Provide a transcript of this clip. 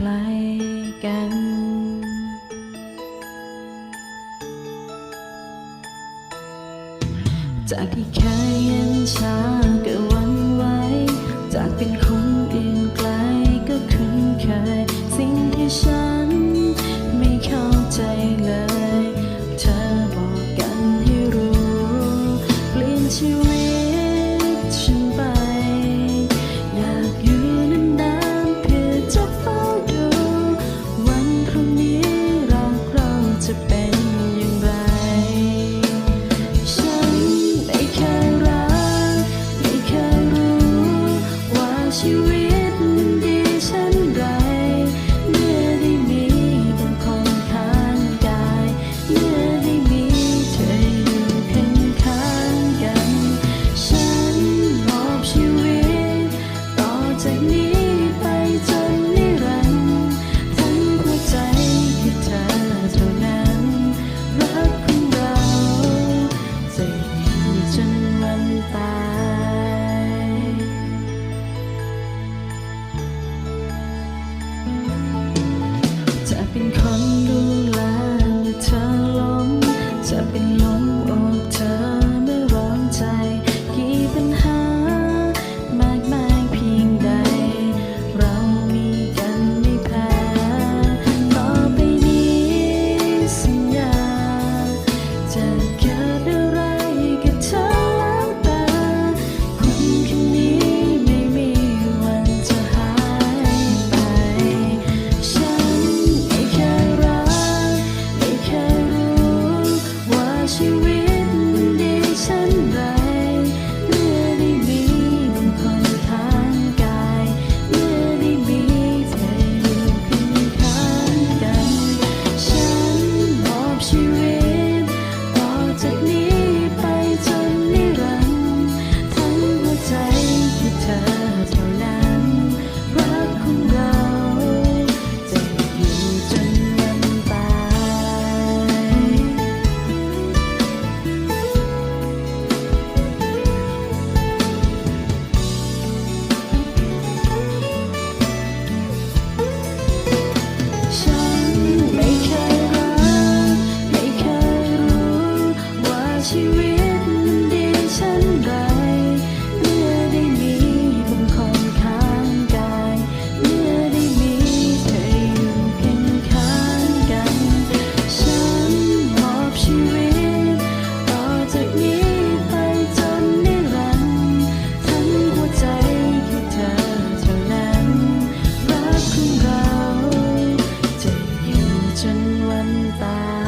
ไกลกัน จากที่เคยเย็นชา ชีวิตดีฉันไรเมื่อได้มีเป็นคนข้างกายเมื่อได้มีเธออยู่ข้างข้างกัน ฉันมอบชีวิตต่อจากนี้ 存在。